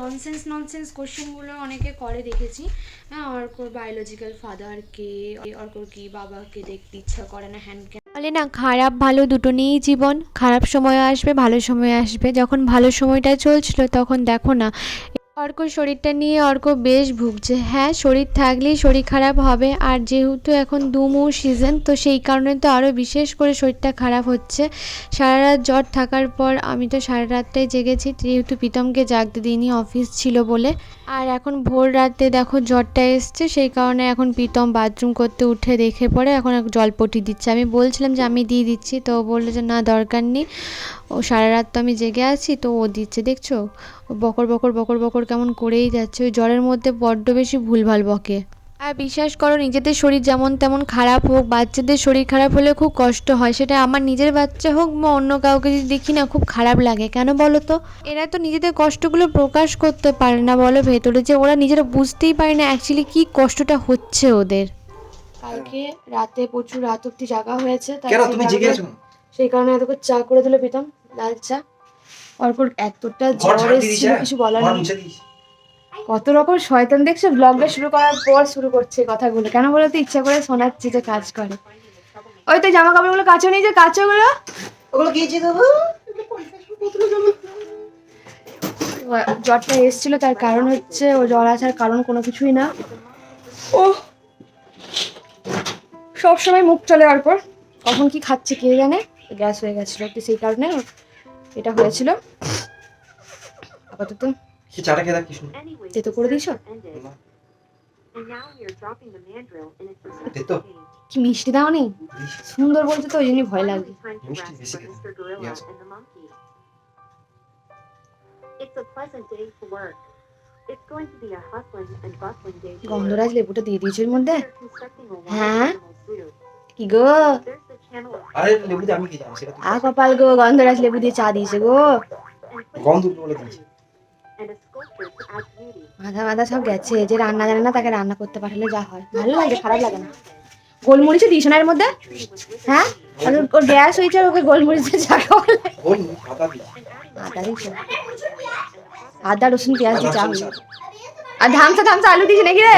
Nonsense nonsense কোশ্চেনগুলো অনেকে করে, দেখেছি। হ্যাঁ অর্কর বায়োলজিক্যাল ফাদারকে অর্কর কি বাবাকে দেখতে ইচ্ছা করে না হ্যান্ড বলে না, খারাপ ভালো দুটো নিয়েই জীবন। খারাপ সময় আসবে, ভালো সময় আসবে। যখন ভালো সময়টা চলছিল, তখন দেখো না অর্ক শরীরটা নিয়ে অর্ক বেশ ভুগছে। হ্যাঁ শরীর থাকলেই শরীর খারাপ হবে। আর যেহেতু এখন দুমু সিজন তো সেই কারণে তো আরও বিশেষ করে শরীরটা খারাপ হচ্ছে। সারা রাত জ্বর থাকার পর আমি তো সারা রাতটাই জেগেছি। যেহেতু প্রীতমকে জাগতে দিইনি অফিস ছিল বলে। আর এখন ভোর রাতে দেখো জ্বরটা এসছে, সেই কারণে এখন প্রীতম বাথরুম করতে উঠে দেখে পড়ে এখন জলপটি দিচ্ছে। আমি বলছিলাম যে আমি দিয়ে দিচ্ছি, তো বলল যে না, দরকার নেই। সারা রাত তো আমি জেগে আছি তো ও দিচ্ছে দেখছ? ও বকর বকর বকর বকর কেমন করেই যাচ্ছে। ওই জ্বরের মধ্যে বড্ড বেশি ভুলভাল বকে। আর বিশ্বাস করো নিজেদের শরীর যেমন তেমন খারাপ হোক বাচ্চাদের শরীর খারাপ হলে খুব কষ্ট হয়। সেটা আমার নিজের বাচ্চা হোক বা অন্য কাউকে যদি দেখি না খুব খারাপ লাগে। কেন বলো তো? এরা তো নিজেদের কষ্টগুলো প্রকাশ করতে পারে না বলো ভেতরে যে ওরা নিজেরা বুঝতেই পারে না অ্যাকচুয়ালি কী কষ্টটা হচ্ছে ওদের। কালকে রাতে প্রচুর রাত অব্দি জাগা হয়েছে তাই সেই তুমি কারণে- জেগে আছো সেই কারণে এত চা করে দিল প্রীতম লাল চা? অর্কর এতটা জ্বর এসেছিল কিছু বলার নেই। কত রকম শয়তান দেখছ ব্লগটা শুরু করার পর শুরু করছে কথাগুলো। কেন বলো তো ইচ্ছা করে শোনাচ্ছি যে কাজ করে। ওই তো জামা কাপড়গুলো কাচো নি যে কাচো গুলো ওগুলো কি দেবো জ্বরটা এসেছিল তার কারণ হচ্ছে ও জ্বর আসার কারণ কোনো কিছুই না। ও সব সময় মুখ চলে আর পর কখন কি খাচ্ছে কে জানে? গ্যাস হয়ে গেছিল তো সেই কারণে এটা হয়েছিল। আপাতত কি চাটা খেয়ে দেখ কৃষ্ণ তো করে দিছ কি মিষ্টি দাও নি? সুন্দর বলছো তো ওই জন্য ভয় লাগে। মিষ্টি বেশি লেবুটা দিয়ে দিয়েছে মধ্যে। হ্যাঁ? There's the channel of আরে লেবু দিয়ে আমি কি জানি সেটা আ কপাল গো গন্ধরাজ লেবু দিয়ে চা দিয়েছে গো। গন্ধ বলে দিয়েছে। সব গেছে যে রান্না জানে না তাকে রান্না করতে পাঠালে যা হয়। ভালো লাগে খারাপ লাগে না। গোলমরিচও না এর মধ্যে? হ্যাঁ? ওর- গ্যাস হয়েছে ওকে গোলমরিচের চা আদা দিয়েছে? আদা রসুন পেঁয়াজ দিয়ে চা আর ধামসা ধামসা আলু দিয়েছে নাকি রে?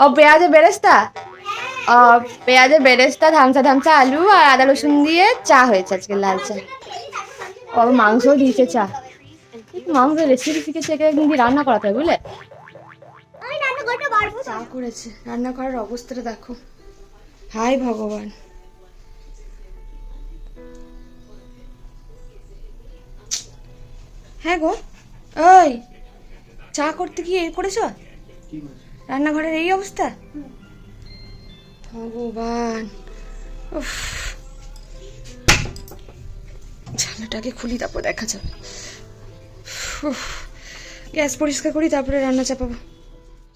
ও পেঁয়াজে বেরেস্তা? ও পেঁয়াজে বেরেস্তা ধামসা ধামসা আলু আর আদা রসুন দিয়ে চা হয়েছে আজকে লাল চা। ও মাংসও দিয়েছে চা। মাংস রেসিপি শিখেছে একে একদিন রান্না করাতে হবে বুঝলে? চা করেছে। রান্না করার অবস্থাটা দেখো। হাই ভগবান। হ্যাঁ গো ওই চা করতে গিয়ে এ করেছ? রান্নাঘরের এই অবস্থা? ভগবান। উফ। খুলি তারপর দেখা যাবে। গ্যাস পরিষ্কার করি তারপরে রান্না চাপাবো।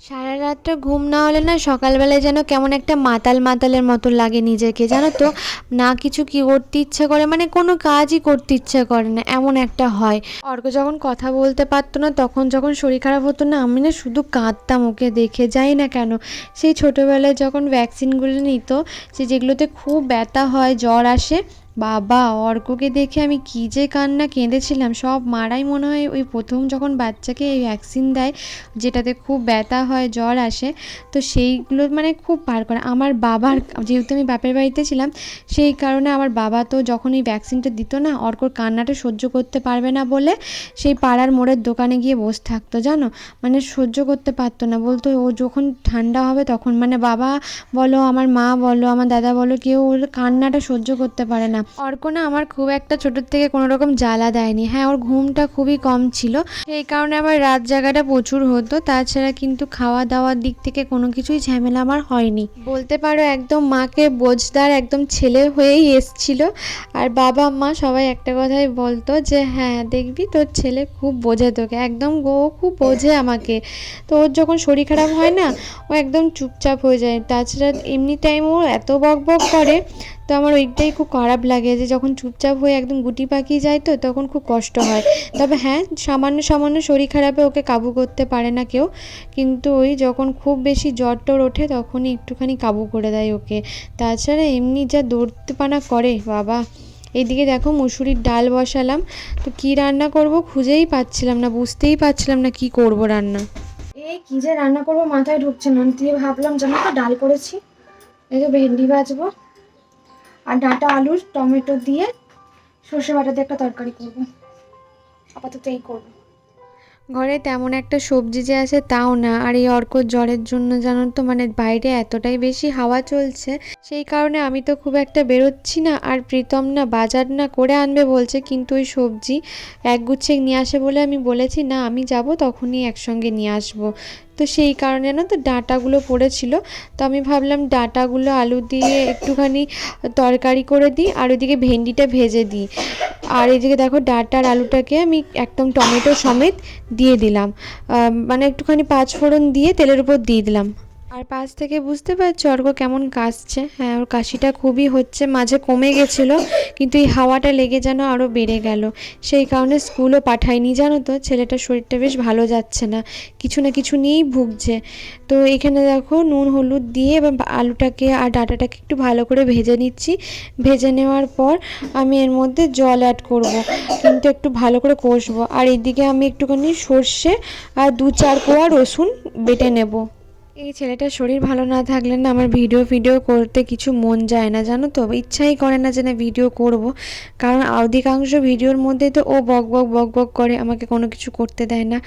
সারা রাতটা ঘুম না হলে না সকালবেলায় যেন কেমন একটা মাতাল মাতালের মতো লাগে নিজেকে, জানো তো? না কিছু কি করতে ইচ্ছে করে মানে কোনো কাজই করতে ইচ্ছে করে না, এমন একটা হয়। অর্ক যখন কথা বলতে পারতো না, তখন যখন শরীর খারাপ হতো না, আমি না শুধু কাঁদতাম ওকে দেখে, যাই না কেন। সেই ছোটোবেলায় যখন ভ্যাকসিনগুলো নিত, সে যেগুলোতে খুব ব্যথা হয়, জ্বর আসে বাবা, অর্ককে দেখে আমি কী যে কান্না কেঁদেছিলাম। সব মারাই মনে হয় ওই প্রথম যখন বাচ্চাকে এই ভ্যাকসিন দেয়, যেটাতে খুব ব্যথা হয়, জ্বর আসে, তো সেইগুলো মানে খুব পার করে। আমার বাবার, যেহেতু আমি বাপের বাড়িতে ছিলাম, সেই কারণে আমার বাবা তো যখন এই ভ্যাকসিনটা দিত না, অর্কর কান্নাটা সহ্য করতে পারবে না বলে সেই পাড়ার মোড়ের দোকানে গিয়ে বসে থাকতো, জানো? মানে সহ্য করতে পারতো না। বলতো, ও যখন ঠান্ডা হবে তখন। মানে বাবা বলো, আমার মা বলো, আমার দাদা বলো, কেউ ওর কান্নাটা সহ্য করতে পারে না। অর্ক না আমার খুব একটা ছোটোর থেকে কোনো রকম জ্বালা দেয়নি। হ্যাঁ ওর ঘুমটা খুবই কম ছিল। সেই কারণে আমার রাত জাগাটা প্রচুর হতো। তাছাড়া কিন্তু খাওয়া দাওয়ার দিক থেকে কোনো কিছুই ঝামেলা আমার হয়নি। বলতে পারো একদম মাকে বোঝদার একদম ছেলে হয়েই এসছিল। আর বাবা, মা সবাই একটা কথাই বলতো যে হ্যাঁ দেখবি তোর ছেলে খুব বোঝে তোকে। একদম গো খুব বোঝে আমাকে। তো ওর যখন শরীর খারাপ হয় না, ও একদম চুপচাপ হয়ে যায়। তাছাড়া এমনি টাইম ও এত বক বক করে তো আমার ওইটাই খুব খারাপ লাগে যে যখন চুপচাপ হয়ে একদম গুটি পাকিয়ে যায় তো তখন খুব কষ্ট হয়। তবে হ্যাঁ সামান্য সামান্য শরীর খারাপে ওকে কাবু করতে পারে না কেউ। কিন্তু ওই যখন খুব বেশি জ্বর টর ওঠে তখনই একটুখানি কাবু করে দেয় ওকে। তাছাড়া এমনি যা দৌড়তে পানা করে, বাবা। এইদিকে দেখো মুসুরির ডাল বসালাম। তো কি রান্না করব খুঁজেই পাচ্ছিলাম না, বুঝতেই পারছিলাম না কি করব রান্না। এই কি যে রান্না করব মাথায় ঢুকছে না। দিয়ে ভাবলাম জানো তো ডাল করেছি। এই যে ভেন্ডি ভাজবো। আর ডাঁটা, আলু, টমেটো দিয়ে সর্ষে বাটা দিয়ে একটা তরকারি করব। আপাতত এই করব। ঘরে তেমন একটা সবজি যে আছে তাও না, আর এই অর্ক জ্বরের জন্য জানো তো মানে বাইরে এতটাই বেশি হাওয়া চলছে, সেই কারণে আমি তো খুব একটা বেরোচ্ছি না, আর প্রীতম না বাজার না করে আনবে বলছে, কিন্তু ওই সবজি একগুচ্ছে নিয়ে আসে বলে আমি বলেছি, না, আমি যাব তখনই একসঙ্গে নিয়ে আসব। তো সেই কারণে না তো ডাঁটাগুলো পড়েছিল। তো আমি ভাবলাম ডাঁটাগুলো আলু দিয়ে একটুখানি তরকারি করে দিই আর ওইদিকে ভেন্ডিটা ভেজে দিই। আর এদিকে দেখো ডাঁটার আলুটাকে আমি একদম টমেটো সমেত দিয়ে দিলাম। মানে একটুখানি পাঁচ ফোড়ন দিয়ে তেলের উপর দিয়ে দিলাম। আর পাশ থেকে বুঝতে পারছ অর্ক কেমন কাশছে? হ্যাঁ ওর কাশিটা খুবই হচ্ছে, মাঝে কমে গেছিল, কিন্তু এই হাওয়াটা লেগে যেন আরও বেড়ে গেল। সেই কারণে স্কুলও পাঠায়নি, জানো তো? ছেলেটার শরীরটা বেশ ভালো যাচ্ছে না, কিছু না কিছু নিয়েই ভুগছে। তো এখানে দেখো নুন, হলুদ দিয়ে এবার আলুটাকে আর ডাঁটাটাকে একটু ভালো করে ভেজে নিচ্ছি। ভেজে নেওয়ার পর আমি এর মধ্যে জল অ্যাড করব, কিন্তু একটু ভালো করে কষবো। আর এদিকে আমি একটুখানি সর্ষে আর দু চার কোয়া রসুন বেটে নেব। এই ছেলেটার শরীর ভালো না থাকলে না আমার ভিডিও ভিডিও করতে কিছু মন যায় না, জানো তো? ইচ্ছাই করে না যে না ভিডিও করব। কারণ অধিকাংশ ভিডিওর মধ্যে তো ও বক বক বক বক করে, আমাকে কোনো কিছু করতে দেয় না।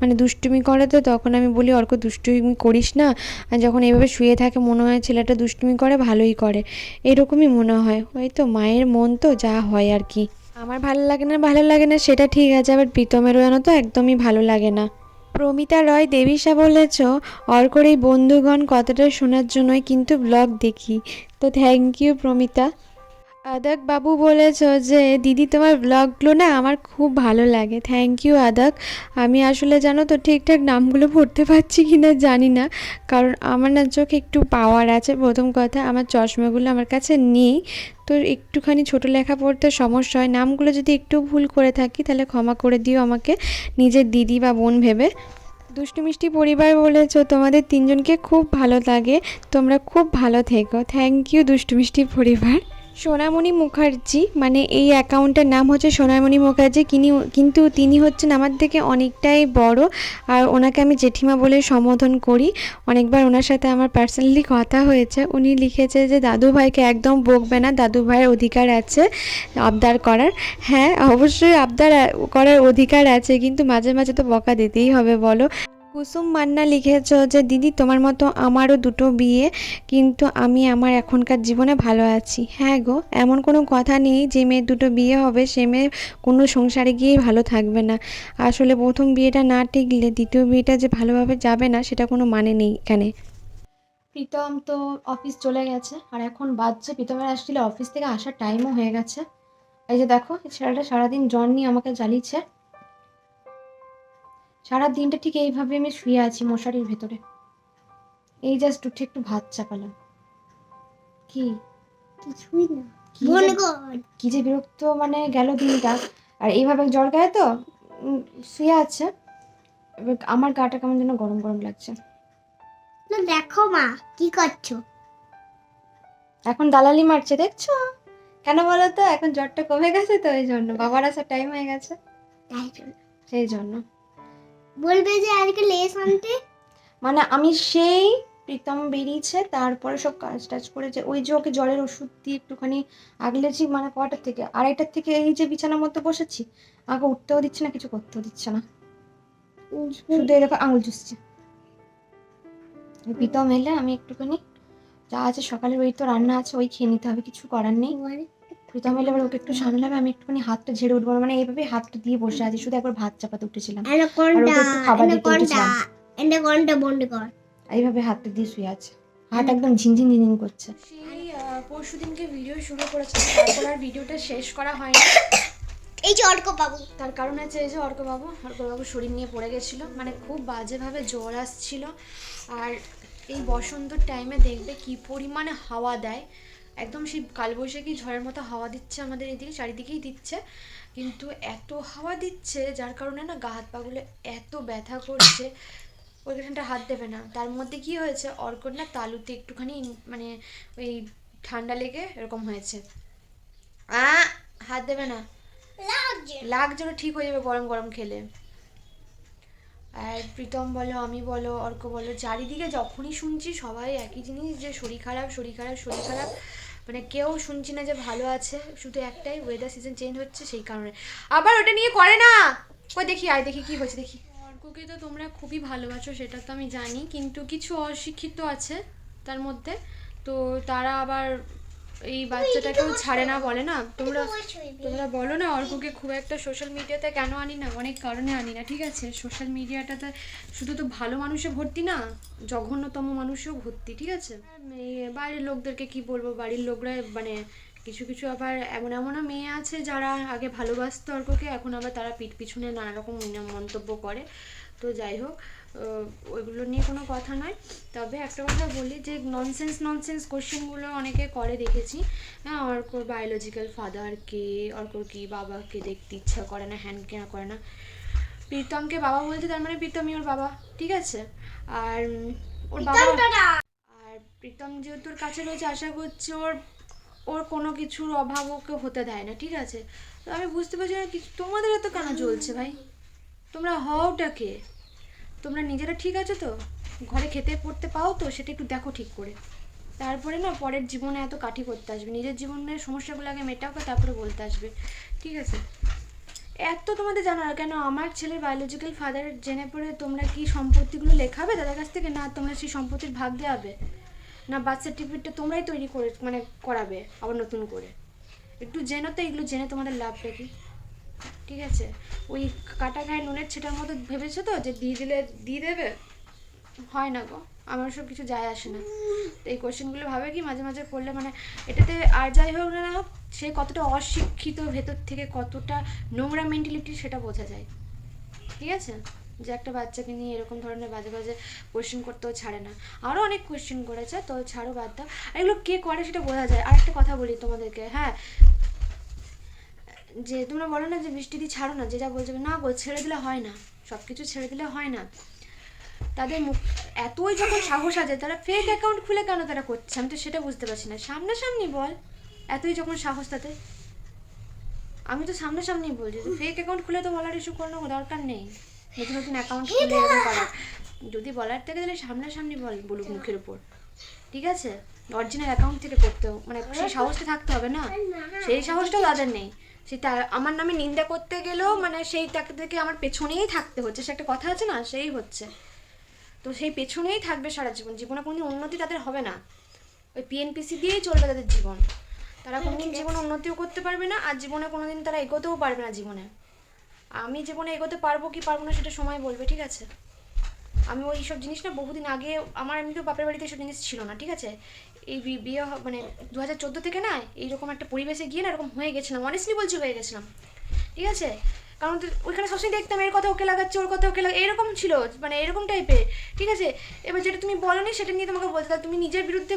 মানে দুষ্টুমি করে তো, তখন আমি বলি, অর্ক, দুষ্টুমি করিস না? আর যখন এভাবে শুয়ে থাকে, মনে হয় ছেলেটা দুষ্টুমি করে, ভালোই করে। এরকমই মনে হয়। ওই তো মায়ের মন তো, যা হয় আর কি। আমার ভালো লাগে না, ভালো লাগে না, সেটা ঠিক আছে, আবার প্রীতমেরও যেন তো একদমই ভালো লাগে না। প্রমিতা রয় দেবীশা বলেছ অর্কর এই বন্ধুগণ কথাটা শোনার জন্যই কিন্তু ব্লগ দেখি। তো থ্যাংক ইউ প্রমিতা। আদাক বাবু বলেছ যে, দিদি, তোমার ব্লগগুলো না আমার খুব ভালো লাগে। থ্যাংক ইউ আদাক। আমি আসলে জানো তো ঠিকঠাক নামগুলো পড়তে পারছি কি না জানি না। কারণ আমার না চোখে একটু পাওয়ার আছে, প্রথম কথা। আমার চশমাগুলো আমার কাছে নেই। তো একটুখানি ছোট লেখা পড়তে সমস্যা হয়। নামগুলো যদি একটু ভুল করে থাকি, তাহলে ক্ষমা করে দিও আমাকে। নিজের দিদি বা বোন ভেবে। দুষ্টু মিষ্টি পরিবার বলেছ, তোমাদের তিনজনকে খুব ভালো লাগে। তোমরা খুব ভালো থেকো। থ্যাংক ইউ দুষ্টু মিষ্টি পরিবার। সোনামণি মুখার্জি মানে এই অ্যাকাউন্টের নাম হচ্ছে সোনামণি মুখার্জি, কিনি, কিন্তু তিনি হচ্ছেন আমার থেকে অনেকটাই বড়। আর ওনাকে আমি জেঠিমা বলে সম্বোধন করি। অনেকবার ওনার সাথে আমার পার্সোনালি কথা হয়েছে। উনি লিখেছে যে, দাদু ভাইকে একদম বকবে না। দাদু ভাইয়ের অধিকার আছে আবদার করার। হ্যাঁ অবশ্যই আবদার করার অধিকার আছে, কিন্তু মাঝে মাঝে তো বকা দিতেই হবে, বলো। কুসুম মান্না লিখেছ যে, দিদি, তোমার মতো আমারও দুটো বিয়ে, কিন্তু আমি আমার এখনকার জীবনে ভালো আছি। হ্যাঁ গো, এমন কোনো কথা নেই যে, মেয়ের দুটো বিয়ে হবে, সে মেয়ে কোনো সংসারে গিয়েই ভালো থাকবে না। আসলে প্রথম বিয়েটা না টিকলে দ্বিতীয় বিয়েটা যে ভালোভাবে যাবে না, সেটা কোনো মানে নেই এখানে। প্রীতম তো অফিস চলে গেছে, আর এখন বাজছে। প্রীতমের আসলে অফিস থেকে আসার টাইমও হয়ে গেছে। এই যে দেখো ছেলেটা সারাদিন জ্বর নিয়ে আমাকে জ্বালিয়েছে। সারা দিনটা ঠিক এইভাবে আমি শুয়ে আছি মশারির ভেতরে। এই জাস্ট উঠে একটু ভাত চাপালাম। কি? কিছুই না। কি যে- কি যে বিরক্ত মানে গেল দিনটা। আর এইভাবে জ্বর গায়ে তো? উম, শুয়ে আছে। এবার আমার গাটা কেমন যেন গরম গরম লাগছে। না দেখো মা কি করছ? এখন দালালি মারছে দেখছ? কেন বলো তো? এখন জ্বরটা কমে গেছে তো এই জন্য। বাবার আসার টাইম হয়ে গেছে। তাই জন্য। সেই জন্য। বলবে যে আজকে লেস আনতে? মানে আমি সেই প্রীতম বেরিয়েছে তারপরে সব কাজ টাজ করেছে। ওই যে ওকে জলের ওষুধ দিয়ে একটুখানি আগলেছি মানে কটার থেকে? আড়াইটার থেকে এই যে বিছানার মধ্যে বসেছি আমাকে উঠতেও দিচ্ছে না কিছু করতেও দিচ্ছে না। শুধু এরকম আঙুল চুষছে। প্রীতম এলে আমি একটুখানি যা আছে সকালের ওই তো রান্না আছে ওই খেয়ে নিতে হবে কিছু করার নেই। প্রীতম এলে এবার ওকে একটু সামলাবে আমি একটুখানি হাতটা ঝেড়ে উঠবো। মানে এইভাবে হাতটা দিয়ে বসে আছি শুধু একবার ভাত চাপাতে উঠেছিলাম। আর ওকে একটু খাবার দিতে উঠেছিলাম। অ্যানাকোন্ডা বন্ধ কর। এইভাবে হাতটা দিয়ে শুয়ে আছে। হাত একদম ঝিনঝিন ঝিনঝিন করছে। সেই পরশু দিনকে ভিডিও শুরু করেছিলাম তারপর আর ভিডিওটা শেষ করা হয়নি। এই যে অর্ক বাবু। তার কারণ হচ্ছে এই যে অর্ক বাবু অর্ক বাবু শরীর নিয়ে পড়ে গেছিল মানে খুব বাজেভাবে জ্বর আসছিল। আর এই বসন্তর টাইমে দেখবে কি পরিমাণে হাওয়া দেয়। একদম সেই কালবৈশাখী ঝড়ের মতো হাওয়া দিচ্ছে আমাদের এদিকে চারিদিকেই দিচ্ছে। কিন্তু এত হাওয়া দিচ্ছে যার কারণে না গা হাত পাগুলো এত ব্যথা করছে ওইখানটা হাত দেবে না। তার মধ্যে কি হয়েছে অর্কর না তালুতে একটুখানি মানে ওই ঠান্ডা লেগে এরকম হয়েছে। আ হাত দেবে না। লাগছে। ঠিক হয়ে যাবে গরম গরম খেলে। আর প্রীতম বলো আমি বলো অর্ক বলো চারিদিকে যখনই শুনছি সবাই একই জিনিস যে শরীর খারাপ শরীর খারাপ শরীর খারাপ। মানে কেউ শুনছি না যে ভালো আছে, শুধু একটাই ওয়েদার সিজন চেঞ্জ হচ্ছে সেই কারণে। আবার ওটা নিয়ে করে না! ওই দেখি, আয় দেখি কি হয়েছে, দেখি। অর্ককে তো তোমরা খুবই ভালোবাসো, সেটা তো আমি জানি, কিন্তু কিছু অশিক্ষিত আছে তার মধ্যে, তো তারা আবার এই বাচ্চাটাকেও ছাড়ে না বলে না? তোমরা তোমরা বলো না অর্ককে খুব একটা সোশ্যাল মিডিয়াতে কেন আনি না? অনেক কারণে আনি না ঠিক আছে? সোশ্যাল মিডিয়াটাতে শুধু তো ভালো মানুষে ভর্তি না জঘন্যতম মানুষেও ভর্তি ঠিক আছে? বাইরের বাড়ির লোকদেরকে কি বলব? বাড়ির লোকরা মানে কিছু কিছু আবার এমন এমনও মেয়ে আছে যারা আগে ভালোবাসতো অর্ককে এখন আবার তারা পিঠ পিছনে নানা রকম মন্তব্য করে। তো যাই হোক ওইগুলো নিয়ে কোনো কথা নয়। তবে একটা কথা বলি যে ননসেন্স ননসেন্স কোশ্চেনগুলো অনেকে করে দেখেছি। হ্যাঁ অর্কর বায়োলজিক্যাল ফাদারকে অর্কর কি বাবাকে দেখতে ইচ্ছা করে না হ্যান কেনা করে না। প্রীতমকে বাবা বলছে তার মানে প্রীতমই ওর বাবা ঠিক আছে? আর ওর বাবা আর প্রীতম যেহেতু ওর কাছে রয়েছে আশা করছি ওর ওর কোনো কিছুর অভাব ওকে হতে দেয় না, ঠিক আছে? তো আমি বুঝতে পারছি না কিছু তোমাদের এত কেন চলছে ভাই? তোমরা হওটা কে? তোমরা নিজেরা ঠিক আছো তো? ঘরে খেতে পড়তে পাও তো? সেটা একটু দেখো ঠিক করে। তারপরে না পরের জীবনে এত কাঠি করতে আসবে। নিজের জীবনের সমস্যাগুলো আগে মেটাও তারপরে বলতে আসবে। ঠিক আছে? এত তোমাদের জানা কেন আমার ছেলের বায়োলজিক্যাল ফাদার জেনে পড়ে তোমরা কি সম্পত্তিগুলো লেখাবে? তাদের কাছ থেকে না তোমরা সেই সম্পত্তির ভাগ দেওয়াবে? না বার্থ সার্টিফিকেটটা তোমরাই তৈরি করে মানে করাবে, আবার নতুন করে। একটু জেনে তো, এগুলো জেনে তোমাদের লাভটা কি? ঠিক আছে? ওই কাটা গায়ে নুনের ছেটার মতো ভেবেছো তো, যে দিয়ে দিলে, দিয়ে দেবে? হয় না গো, আমার সব কিছু যায় আসে না। তো এই কোশ্চেনগুলো ভাবে কি, মাঝে মাঝে করলে মানে এটাতে আর যাই হোক না হোক সে কতটা অশিক্ষিত ভেতর থেকে কতটা নোংরা মেন্টালিটি সেটা বোঝা যায়। ঠিক আছে? যে একটা বাচ্চাকে নিয়ে এরকম ধরনের বাজে বাজে কোশ্চেন করতেও ছাড়ে না। আরও অনেক কোয়েশ্চেন করেছে, তো ছাড়ো বাদ দাও। আর এগুলো কে করে সেটা বোঝা যায়। আর একটা কথা বলি তোমাদেরকে হ্যাঁ? যে তোমরা বলো না যে বৃষ্টিদি ছাড়ো না, যেটা বলছে না গো, ছেড়ে দিলে হয় না। সব কিছু ছেড়ে দিলে হয় না। তাদের মুখ, এতই যখন সাহস আছে, তারা ফেক অ্যাকাউন্ট খুলে কেন তারা করছে? আমি তো সেটা বুঝতে পারছি না। সামনাসামনি বল, এতই যখন সাহস তাতে আমি তো সামনাসামনি বলছি ফেক অ্যাকাউন্ট খুলে তো বলার ইস্যু কোনো দরকার নেই। নতুন নতুন অ্যাকাউন্ট খুলে এরকম করার যদি বলার থাকে তাহলে সামনাসামনি বল বলুক মুখের উপর। ঠিক আছে? অরিজিনাল অ্যাকাউন্ট থেকে করতে হবে। মানে সেই সাহসটা থাকতে হবে না? সেই সাহসটাও তাদের নেই। সে তার আমার নামে নিন্দা করতে গেলেও মানে সেই তাকে থেকে আমার পেছনেই থাকতে হচ্ছে। সে একটা কথা আছে না? সেই হচ্ছে। তো সেই পেছনেই থাকবে সারা জীবন। জীবনে কোনোদিন উন্নতি তাদের হবে না। ওই পিএনপিসি দিয়েই চলবে তাদের জীবন। তারা কোনোদিন জীবনে উন্নতিও করতে পারবে না আর জীবনে কোনোদিন তারা এগোতেও পারবে না জীবনে। আমি জীবনে এগোতে পারব কি পারব না সেটা সময় বলবে, ঠিক আছে? আমি ওই সব জিনিস না বহুদিন আগে, আমার এমনিতেও বাপের বাড়িতে এসব জিনিস ছিল না, ঠিক আছে? এই বিয়ে মানে দু হাজার চোদ্দ থেকে না এইরকম একটা পরিবেশে গিয়ে না এরকম হয়ে গেছিলাম অনেস্টলি বলছি হয়ে গেছিলাম, ঠিক আছে? কারণ ওইখানে সবসময় দেখতাম এর কথা ওকে লাগাচ্ছে, ওর কথা ওকে লাগা এরকম ছিল মানে এরকম টাইপের ঠিক আছে? এবার যেটা তুমি বলনি সেটা নিয়ে তোমাকে বলতে তুমি নিজের বিরুদ্ধে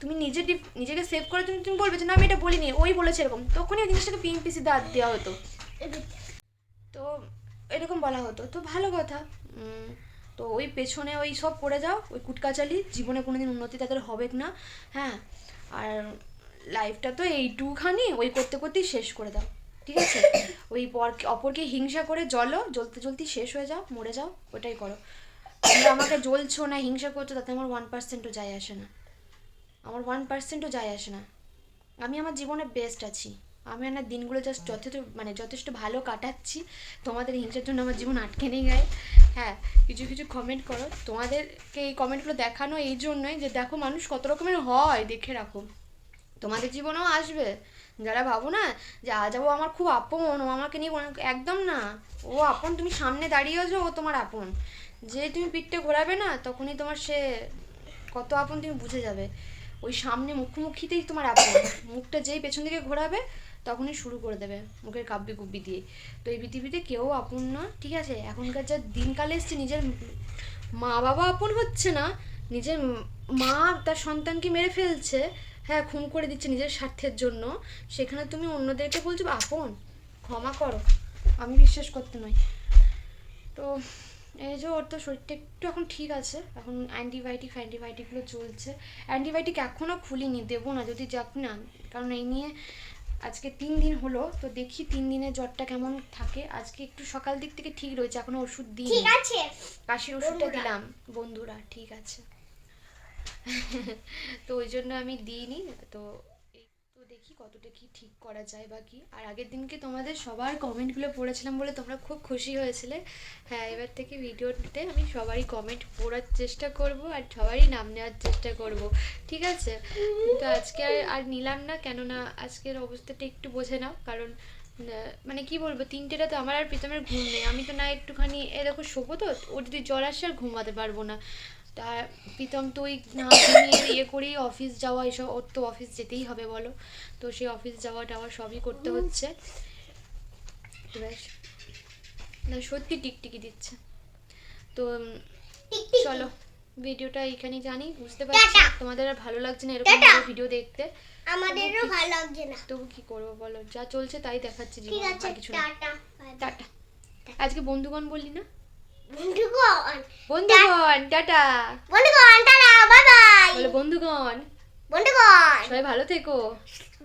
তুমি নিজে নিজেকে সেভ করে তুমি তুমি বলবে যে, না, আমি এটা বলিনি। ওই বলেছে এরকম, তখনই জিনিসটাকে পিএনপিসি দেওয়া হতো। তো এরকম বলা হতো। তো ভালো কথা। তো ওই পেছনে ওই সব পড়ে যাও ওই কুটকাচালি। জীবনে কোনোদিন উন্নতি তাদের হবে না। হ্যাঁ? আর লাইফটা তো এইটুখানি ওই করতে করতেই শেষ করে দাও। ঠিক আছে? ওই পর অপরকে হিংসা করে জ্বলো জ্বলতে জ্বলতে শেষ হয়ে যাও মরে যাও ওটাই করো। তোমরা আমাকে জ্বলছো না হিংসা করছ তাতে আমার ওয়ান পার্সেন্টও যায় আসে না। আমার ওয়ান পার্সেন্টও যায় আসে না। আমি আমার জীবনে বেস্ট আছি। আমি আমার দিনগুলো জাস্ট যথেষ্ট মানে যথেষ্ট ভালো কাটাচ্ছি। তোমাদের হিংসার জন্য আমার জীবন আটকে নেই গায়ে। হ্যাঁ কিছু কিছু কমেন্ট করো। তোমাদেরকে এই কমেন্টগুলো দেখানো এই জন্যই যে দেখো মানুষ কত রকমের হয়, দেখে রাখো। তোমাদের জীবনেও আসবে। যারা ভাবো না যে আজ ও আমার খুব আপন, ও আমাকে নিয়ে একদম না। ও আপন, তুমি সামনে দাঁড়িয়েও দাঁড়িয়েছো ও তোমার আপন। যে তুমি পিঠটা ঘোরাবে না, তখনই তোমার সে কত আপন তুমি বুঝে যাবে। ওই সামনে মুখোমুখিতেই তোমার আপন। মুখটা যেই পেছন দিকে ঘোরাবে তখনই শুরু করে দেবে মুখের কাব্যি কুব্বি দিয়ে। তো এই পৃথিবীতে কেউ আপন না, ঠিক আছে? এখনকার যা দিনকালে এসছে, নিজের মা বাবা আপন হচ্ছে না, নিজের মা তার সন্তানকে মেরে ফেলছে হ্যাঁ খুন করে দিচ্ছে নিজের স্বার্থের জন্য, সেখানে তুমি অন্যদেরকে বলছো আপন? ক্ষমা করো, আমি বিশ্বাস করতে নয় তো এই যে ওর তো শরীরটা একটু এখন ঠিক আছে, এখন অ্যান্টিবায়োটিক ফ্যান্টিবায়োটিকগুলো চলছে। অ্যান্টিবায়োটিক এখনও খুলিনি, দেবো না যদি যাক না, কারণ এই নিয়ে আজকে তিন দিন হলো তো দেখি তিন দিনে জ্বরটা কেমন থাকে। আজকে একটু সকাল দিক থেকে ঠিক রয়েছে এখনও ওষুধ দিই ঠিক আছে। কাশির ওষুধটা দিলাম। বন্ধুরা ঠিক আছে। তো ওই জন্য আমি দিইনি তো দেখি কতটা কি ঠিক করা যায় বা কি। আর আগের দিনকে তোমাদের সবার কমেন্টগুলো পড়েছিলাম বলে তোমরা খুব খুশি হয়েছিলে। হ্যাঁ এবার থেকে ভিডিওতে আমি সবারই কমেন্ট পড়ার চেষ্টা করব আর সবারই নাম নেওয়ার চেষ্টা করব। ঠিক আছে? তো আজকে আর আর নিলাম না, কেননা আজকের অবস্থাটা একটু বোঝে নাও। কারণ মানে কি বলব, তিনটেটা তো আমার আর প্রীতমের ঘুম নেই। আমি তো না একটুখানি, এ দেখো, শোবো তো, ওর যদি জ্বর আসে আর ঘুমাতে পারব না। তা প্রীতম তো ওই না ঘুমিয়ে ইয়ে করেই অফিস যাওয়া এসব ওর তো অফিস যেতেই হবে বলো। তো সেই অফিস যাওয়া টাওয়া সবই করতে হচ্ছে। না সত্যি টিকটিকি দিচ্ছে। তো চলো ভিডিওটা এইখানেই জানি বুঝতে পারছি তোমাদের আর ভালো লাগছে না এরকম ভিডিও দেখতে? আমাদেরও ভালো লাগছে না। তবু কি করব বলো? যা চলছে তাই দেখাচ্ছে জীবন আর কিছু না। Ta-ta ta-ta. আজকে বন্ধুগণ বললি না? বন্ধুগণ বন্ধুগণ টাটা। বন্ধুগণ টাটা বাই বাই বলে বন্ধুগণ। বন্ধুগণ সবাই ভালো থেকো।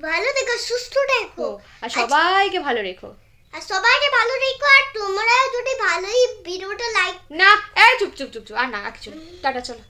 ভালো থেকো সুস্থ থেকো। আর সবাইকে ভালো রেখো। আর সবাইকে ভালো রেখো আর তোমরাও যদি ভালোই ভিডিওটা লাইক না এই চুপ চুপ চুপ চুপ। আর না কিছু টাটা চলো।